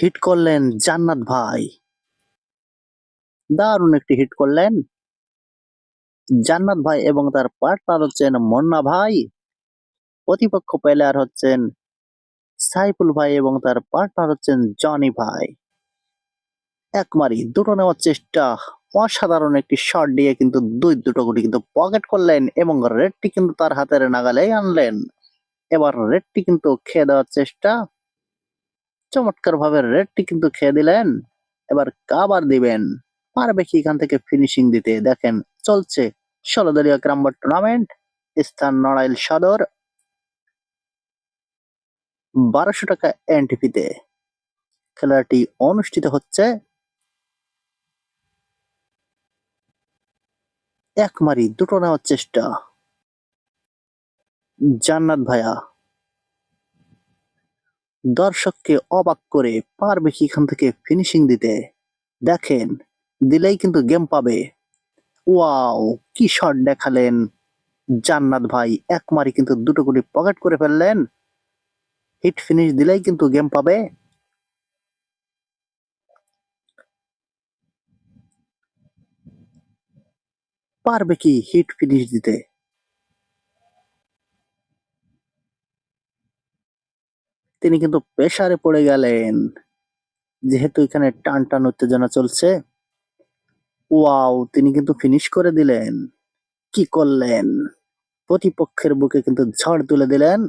Hit করলেন জান্নাত ভাই। দারুণ একটি হিট করলেন জান্নাত ভাই এবং তার পার্টনার হচ্ছেন মন্না ভাই। প্রতিপক্ষ প্লেয়ার হচ্ছেন সাইফুল ভাই এবং তার পার্টনার হচ্ছেন জনি ভাই। একমারি দুটো নেওয়ার চেষ্টা, অসাধারণ একটি শট দিয়ে কিন্তু দুই, দুটো গুটি কিন্তু পকেট করলেন এবং রেডটি কিন্তু তার হাতের নাগালেই আনলেন। এবার রেডটি কিন্তু খেয়ে দেওয়ার চেষ্টা। চমৎকার ভাবে রেডটি কিন্তু খেয়ে দিলেন। এবার কাবার দিবেন। পারবে কি এখান থেকে ফিনিশিং দিতে? দেখেন, চলছে ষোলো দলীয় ক্রাম্বার টুর্নামেন্ট স্থান নড়াইল সদর। বারোশো টাকা এনটিপিতে খেলাটি অনুষ্ঠিত হচ্ছে এক মারি, দুটো নেওয়ার চেষ্টা। জান্নাত ভাইয়া। দর্শককে অবাক করে পারবে কি এখান থেকে ফিনিশিং দিতে। দেখেন, দিলেই কিন্তু গেম পাবে। ওয়াও, কি শট দেখালেন। জান্নাত ভাই, এক মারি কিন্তু দুটো গুলি পকেট করে ফেললেন। হিট ফিনিশ দিলেই কিন্তু গেম পাবে। পারবে কি হিট ফিনিশ দিতে? তিনি কিন্তু প্রেসারে পড়ে গেলেন। যেহেতু এখানে টান টান উত্তেজনা চলছে, ওয়াও, তিনি কিন্তু ফিনিশ করে দিলেন। কি করলেন? প্রতিপক্ষের বুকে কিন্তু ঝড় তুলে দিলেন।